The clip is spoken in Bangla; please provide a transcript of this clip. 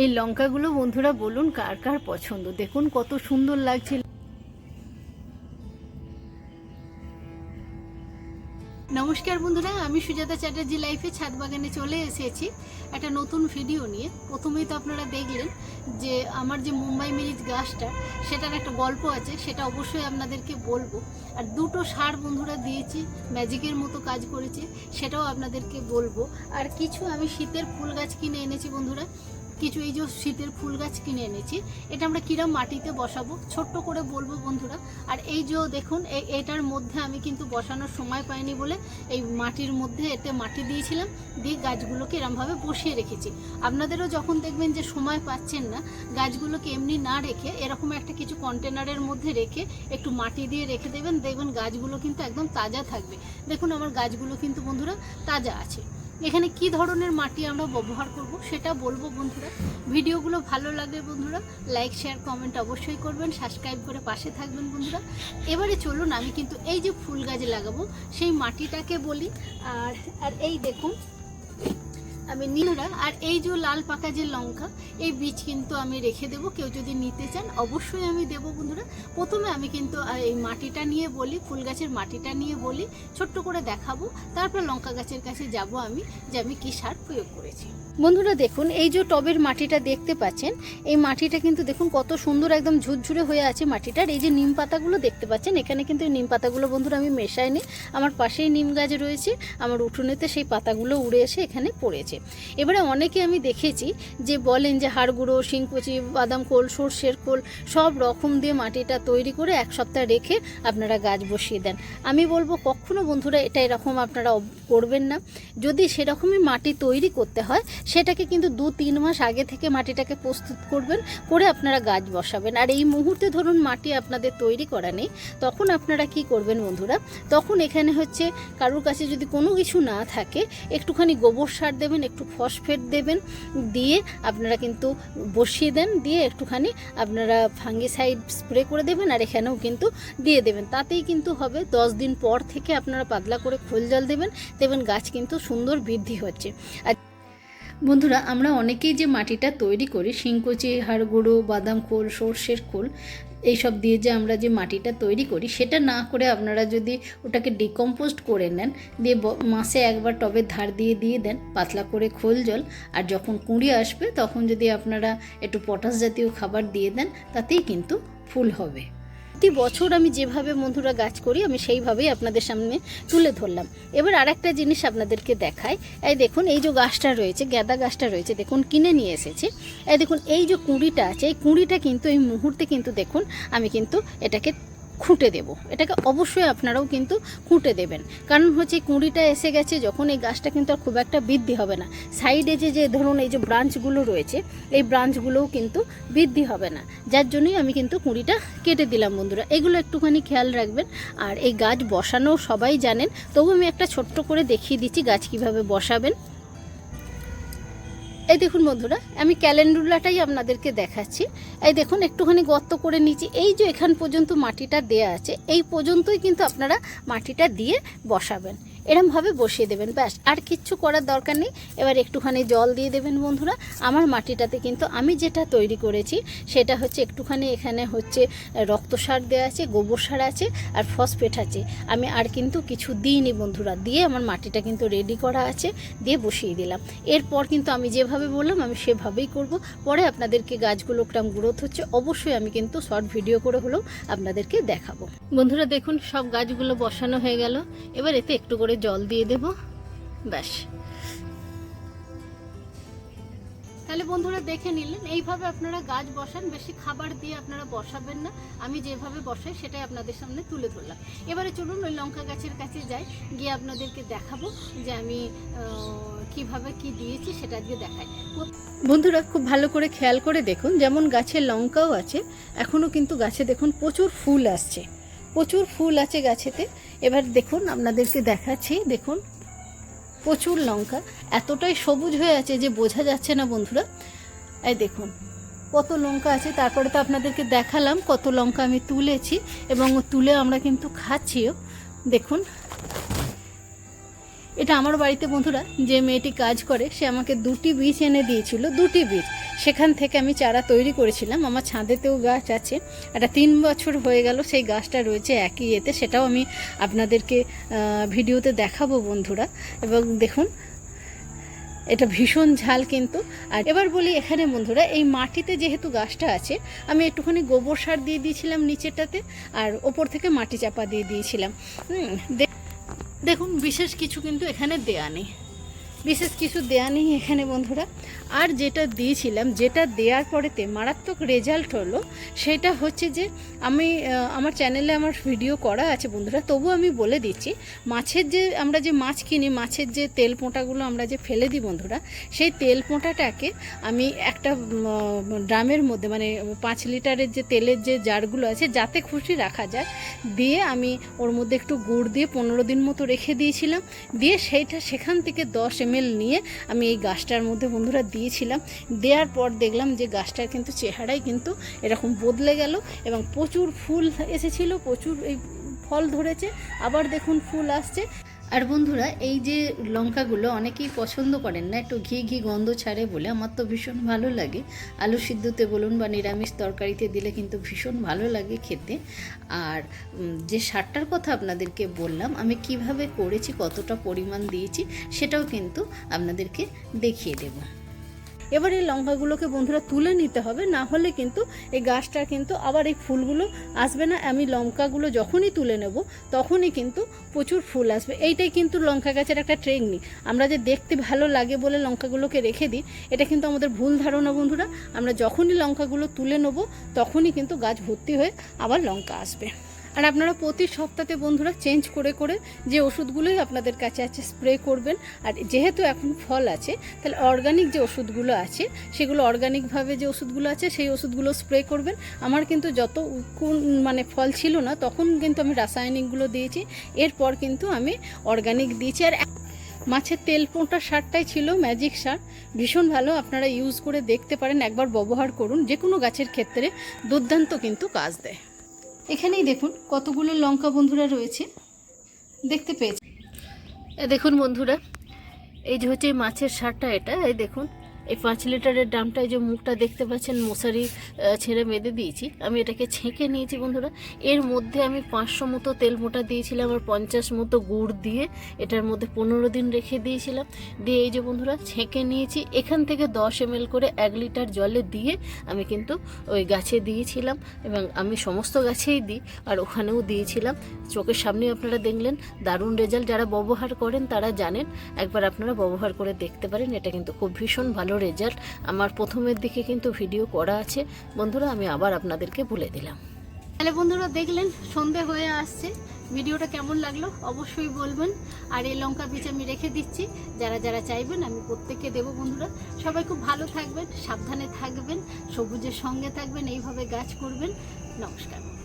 এই লঙ্কাগুলো বন্ধুরা বলুন কার কার পছন্দ? দেখুন কত সুন্দর লাগছে। নমস্কার বন্ধুরা, আমি সুজাতা চ্যাটার্জি লাইফে ছাদ বাগানে চলে এসেছি একটা নতুন ভিডিও নিয়ে। প্রথমেই তো আপনারা দেখলেন যে আমার যে মুম্বাই মিরিচ গাছটা, সেটার একটা গল্প আছে, সেটা অবশ্যই আপনাদেরকে বলব। আর দুটো সার বন্ধুরা দিয়েছি, ম্যাজিকের মতো কাজ করেছে, সেটাও আপনাদেরকে বলব। আর কিছু আমি শীতের ফুল গাছ কিনে এনেছি বন্ধুরা কিছু এই যে শীতের ফুল গাছ কিনে এনেছি, এটা আমরা কিরম মাটিতে বসাবো? ছোট্ট করে বলব বন্ধুরা। আর এই যে দেখুন এটার মধ্যে আমি কিন্তু বসানোর সময় পাইনি বলে এই মাটির মধ্যে এতে মাটি দিয়েছিলাম, দিয়ে গাছগুলোকে এরমভাবে বসিয়ে রেখেছি। আপনাদেরও যখন দেখবেন যে সময় পাচ্ছেন না, গাছগুলোকে এমনি না রেখে এরকম একটা কিছু কন্টেনারের মধ্যে রেখে একটু মাটি দিয়ে রেখে দেবেন, দেখবেন গাছগুলো কিন্তু একদম তাজা থাকবে। দেখুন আমার গাছগুলো কিন্তু বন্ধুরা তাজা আছে। এখানে কি ধরনের মাটি আমরা ব্যবহার করব সেটা বলব বন্ধুরা। ভিডিওগুলো ভালো লাগে বন্ধুরা লাইক শেয়ার কমেন্ট অবশ্যই করবেন সাবস্ক্রাইব করে পাশে থাকবেন বন্ধুরা। এবারে চলুন, আমি কিন্তু এই যে ফুল গাছ লাগাবো, সেই মাটিটাকে বলি। আর আর এই দেখুন আমি নীলরা আর এই যে লাল পাকা যে লঙ্কা, এই বীজ কিন্তু আমি রেখে দেব। কেউ যদি নিতে চান, অবশ্যই আমি দেব বন্ধুরা। প্রথমে আমি কিন্তু এই মাটিটা নিয়ে বলি, ফুল গাছের মাটিটা নিয়ে বলি, ছোট্ট করে দেখাবো। তারপর লঙ্কা গাছের কাছে যাব আমি, যে আমি কী সার প্রয়োগ করেছি। বন্ধুরা দেখুন, এই যে টবের মাটিটা দেখতে পাচ্ছেন, এই মাটিটা কিন্তু দেখুন কত সুন্দর একদম ঝুরঝুরে হয়ে আছে মাটিটার। এই যে নিম পাতাগুলো দেখতে পাচ্ছেন, এখানে কিন্তু এই নিম পাতাগুলো বন্ধুরা আমি মেশাইনি আমার পাশেই নিম গাছ রয়েছে, আমার উঠোনেতে সেই পাতাগুলো উড়ে এসে এখানে পড়েছে। এবারে অনেকে আমি দেখেছি যে বলেন যে হাড় গুঁড়ো, শিংকুচি, বাদাম কোল সর্ষের কোল সব রকম দিয়ে মাটিটা তৈরি করে এক সপ্তাহ রেখে আপনারা গাছ বসিয়ে দেন। আমি বলব কখনো বন্ধুরা এটা এরকম আপনারা করবেন না। যদি সেরকমই মাটি তৈরি করতে হয় সেটাকে কিন্তু দু তিন মাস আগে থেকে মাটিটাকে প্রস্তুত করবেন, করে আপনারা গাছ বসাবেন। আর এই মুহূর্তে ধরুন মাটি আপনাদের তৈরি করা নেই, তখন আপনারা কি করবেন বন্ধুরা? তখন এখানে হচ্ছে কারুর কাছে যদি কোনো কিছু না থাকে, একটুখানি গোবর সার দেবেন, একটু ফসফেট দেবেন, দিয়ে আপনারা কিন্তু বসিয়ে দেন, দিয়ে একটুখানি আপনারা ফাঙ্গিসাইড স্প্রে করে দেবেন আর এখানেও কিন্তু দিয়ে দেবেন। তাতেই কিন্তু হবে, দশ দিন পর থেকে আপনারা পাতলা করে খোল জল দেবেন দেখবেন গাছ কিন্তু সুন্দর বৃদ্ধি হচ্ছে। আর বন্ধুরা, আমরা অনেকেই যে মাটিটা তৈরি করি, শিংকুচি হাড় গুঁড়ো বাদাম খোল, সর্ষের খোল, এইসব দিয়ে যে আমরা যে মাটিটা তৈরি করি, সেটা না করে আপনারা যদি ওটাকে ডিকম্পোস্ট করে নেন, দিয়ে মাসে একবার টবের ধার দিয়ে দিয়ে দেন, পাতলা করে খোল জল, আর যখন কুঁড়ি আসবে, তখন যদি আপনারা একটু পটাশ জাতীয় খাবার দিয়ে দেন, তাতেই কিন্তু ফুল হবে। প্রতি বছর আমি যেভাবে বন্ধুরা গাছ করি, আমি সেইভাবেই আপনাদের সামনে তুলে ধরলাম। এবার আর একটা জিনিস আপনাদেরকে দেখায় এই দেখুন, এই যে গাছটা রয়েছে গ্যাদা গাছটা রয়েছে, দেখুন, কিনে নিয়ে এসেছে। এই দেখুন, এই যে কুঁড়িটা আছে, এই কুঁড়িটা কিন্তু এই মুহূর্তে কিন্তু দেখুন, আমি কিন্তু এটাকে খুঁটে দেব। এটাকে অবশ্যই আপনারাও কিন্তু খুঁটে দেবেন। কারণ হচ্ছে কুঁড়িটা এসে গেছে, যখন এই গাছটা কিন্তু আর খুব একটা বৃদ্ধি হবে না। সাইডে যে যে ধরুন এই যে ব্রাঞ্চগুলো রয়েছে, এই ব্রাঞ্চগুলোও কিন্তু বৃদ্ধি হবে না। যার জন্যই আমি কিন্তু কুঁড়িটা কেটে দিলাম বন্ধুরা। এগুলো একটুখানি খেয়াল রাখবেন। আর এই গাছ বসানো সবাই জানেন। তবু আমি একটা ছোট্ট করে দেখিয়ে দিচ্ছি গাছ কীভাবে বসাবেন। এই দেখুন বন্ধুরা, আমি ক্যালেন্ডুলাটাই আপনাদেরকে দেখাচ্ছি। এই দেখুন, একটুখানি গর্ত করে নিচ্ছি এই যে এখান পর্যন্ত মাটিটা দেয়া আছে, এই পর্যন্তই কিন্তু আপনারা মাটিটা দিয়ে বসাবেন। এরমভাবে বসিয়ে দেবেন, ব্যাস। আর কিচ্ছু করার দরকার নেই। এবার একটুখানি জল দিয়ে দেবেন বন্ধুরা। আমার মাটিটাতে কিন্তু আমি যেটা তৈরি করেছি, সেটা হচ্ছে একটুখানি এখানে হচ্ছে রক্ত সার দেওয়া আছে, গোবর সার আছে আর ফসফেট আছে। আমি আর কিন্তু কিছু দিইনি বন্ধুরা। দিয়ে আমার মাটিটা কিন্তু রেডি করা আছে, দিয়ে বসিয়ে দিলাম। এরপর কিন্তু আমি যেভাবে বললাম, আমি সেভাবেই করব। পরে আপনাদেরকে গাছগুলো কিরম গ্রোথ হচ্ছে, অবশ্যই আমি কিন্তু শর্ট ভিডিও করে হলেও আপনাদেরকে দেখাবো। বন্ধুরা দেখুন, সব গাছগুলো বসানো হয়ে গেল। এবার এতে একটু করে জল দিয়ে দেব। ব্যাস। তাহলে বন্ধুরা দেখে নিলেন, এইভাবে আপনারা গাছ বসান, বেশি খাবার দিয়ে আপনারা বসাবেন না। আমি যেভাবে বসাই সেটাই আপনাদের সামনে তুলে ধরলাম। এবারে চলুন ওই লঙ্কা গাছের কাছে যাই, গিয়ে আপনাদেরকে দেখাবো যে আমি কীভাবে কি দিয়েছি সেটা আজকে দেখাই। বন্ধুরা খুব ভালো করে খেয়াল করে দেখুন, যেমন গাছে লঙ্কাও আছে এখনও কিন্তু গাছে দেখুন প্রচুর ফুল আসছে। প্রচুর ফুল আছে গাছেতে। এবার দেখুন, আপনাদেরকে দেখাচ্ছি, দেখুন, প্রচুর লঙ্কা। এতটাই সবুজ হয়ে আছে যে বোঝা যাচ্ছে না বন্ধুরা। এই দেখুন, কত লঙ্কা আছে। তারপরে তো আপনাদেরকে দেখালাম কত লঙ্কা আমি তুলেছি এবং তুলে আমরা কিন্তু খাচ্ছিও। দেখুন এটা আমার বাড়িতে বন্ধুরা, যে মেয়েটি কাজ করে, সে আমাকে দুটি বীজ এনে দিয়েছিল, দুটি বীজ। সেখান থেকে আমি চারা তৈরি করেছিলাম, আমার ছাদেতেও গাছ আছে। একটা তিন বছর হয়ে গেল, সেই গাছটা রয়েছে একই ইয়েতে সেটাও আমি আপনাদেরকে ভিডিওতে দেখাবো বন্ধুরা। এবং দেখুন, এটা ভীষণ ঝাল কিন্তু। আর এবার বলি এখানে বন্ধুরা, এই মাটিতে যেহেতু গাছটা আছে, আমি একটুখানি গোবর সার দিয়ে দিয়েছিলাম নিচেরটাতে, আর ওপর থেকে মাটি চাপা দিয়ে দিয়েছিলাম। দেখুন বিশেষ কিছু কিন্তু এখানে দেয়া নেই। বিশেষ কিছু দেয়া নেই এখানে বন্ধুরা। আর যেটা দিয়েছিলাম, যেটা দেওয়ার পরেতে মারাত্মক রেজাল্ট হলো, সেটা হচ্ছে যে আমি আমার চ্যানেলে আমার ভিডিও করা আছে বন্ধুরা, তবু আমি বলে দিচ্ছি, মাছের যে, আমরা যে মাছ কিনি, মাছের যে তেল পোঁটাগুলো আমরা যে ফেলে দিই বন্ধুরা, সেই তেল পোঁটাটাকে আমি একটা ড্রামের মধ্যে মানে পাঁচ লিটারের যে তেলের যে জারগুলো আছে, যাতে খুশি রাখা যায়, দিয়ে আমি ওর মধ্যে একটু গুড় দিয়ে পনেরো দিন মতো রেখে দিয়েছিলাম, দিয়ে সেইটা সেখান থেকে দশ নিয়ে আমি এই গাছটার মধ্যে বন্ধুরা দিয়েছিলাম। দেওয়ার পর দেখলাম যে গাছটার কিন্তু চেহারাই কিন্তু এরকম বদলে গেল এবং প্রচুর ফুল এসেছিল, প্রচুর এই ফল ধরেছে। আবার দেখুন ফুল আসছে। আর বন্ধুরা, এই যে লঙ্কাগুলো অনেকেই পছন্দ করেন না, একটু ঘি ঘি গন্ধ ছাড়ে বলে, আমার তো ভীষণ ভালো লাগে। আলু সিদ্ধতে বলুন বা নিরামিষ তরকারিতে দিলে কিন্তু ভীষণ ভালো লাগে খেতে। আর যে সারটার কথা আপনাদেরকে বললাম, আমি কীভাবে করেছি, কতটা পরিমাণ দিয়েছি, সেটাও কিন্তু আপনাদেরকে দেখিয়ে দেবো। এবার এই লঙ্কাগুলোকে বন্ধুরা তুলে নিতে হবে, না হলে কিন্তু এই গাছটা কিন্তু আবার এই ফুলগুলো আসবে না। আমি লঙ্কাগুলো যখনই তুলে নেব, তখনই কিন্তু প্রচুর ফুল আসবে। এইটাই কিন্তু লঙ্কা গাছের একটা টেকনিক আমরা যে দেখতে ভালো লাগে বলে লঙ্কাগুলোকে রেখে দিই, এটা কিন্তু আমাদের ভুল ধারণা বন্ধুরা। আমরা যখনই লঙ্কাগুলো তুলে নেব, তখনই কিন্তু গাছ ভর্তি হয়ে আবার লঙ্কা আসবে। আর আপনারা প্রতি সপ্তাহে বন্ধুরা চেঞ্জ করে করে যে ওষুধগুলোই আপনাদের কাছে আছে স্প্রে করবেন। আর যেহেতু এখন ফল আছে, তাহলে অর্গানিক যে ওষুধগুলো আছে, সেগুলো অর্গানিকভাবে যে ওষুধগুলো আছে, সেই ওষুধগুলো স্প্রে করবেন। আমার কিন্তু যত কোন মানে ফল ছিল না, তখন কিন্তু আমি রাসায়নিকগুলো দিয়েছি। এরপর কিন্তু আমি অর্গানিক দিয়েছি। আর মাছের তেল পোঁটা সারটাই ছিল ম্যাজিক সার। ভীষণ ভালো, আপনারা ইউজ করে দেখতে পারেন। একবার ব্যবহার করুন। যে কোনো গাছের ক্ষেত্রে দুর্দান্ত কিন্তু কাজ দেয়। এখানেই দেখুন কতগুলো লঙ্কা বন্ধুরা রয়েছে। দেখতে পেয়েছি। দেখুন বন্ধুরা, এই যে হচ্ছে মাছের সারটা এটা, এই দেখুন। এই পাঁচ লিটারের এই যে মুখটা দেখতে পাচ্ছেন মশারি ছেড়ে বেঁধে দিয়েছি। আমি এটাকে ছেঁকে নিয়েছি বন্ধুরা। এর মধ্যে আমি পাঁচশো মতো তেল মোটা দিয়েছিলাম আর পঞ্চাশ মতো গুড় দিয়ে এটার মধ্যে পনেরো দিন রেখে দিয়েছিলাম। দিয়ে এই যে বন্ধুরা, ছেঁকে নিয়েছি। এখান থেকে দশ এম করে এক লিটার জলে দিয়ে আমি কিন্তু ওই গাছে দিয়েছিলাম এবং আমি সমস্ত গাছেই দিই আর ওখানেও দিয়েছিলাম। চোখের সামনে আপনারা দেখলেন, দারুণ রেজাল্ট যারা ব্যবহার করেন তারা জানেন, একবার আপনারা ব্যবহার করে দেখতে পারেন। এটা কিন্তু খুব ভীষণ ভালো রেজাল্ট আমার প্রথমের দিকে কিন্তু ভিডিও করা আছে। বন্ধুরা, আমি আবার আপনাদেরকে বলে দিলাম। তাহলে বন্ধুরা দেখলেন, সন্ধে হয়ে আসছে। ভিডিওটা কেমন লাগল অবশ্যই বলবেন। আর এই লঙ্কা বীজ আমি রেখে দিচ্ছি। যারা যারা চাইবেন, আমি প্রত্যেককে দেবো বন্ধুরা। সবাই খুব ভালো থাকবেন, সাবধানে থাকবেন, সবুজের সঙ্গে থাকবেন, এইভাবে গাছ করবেন। নমস্কার।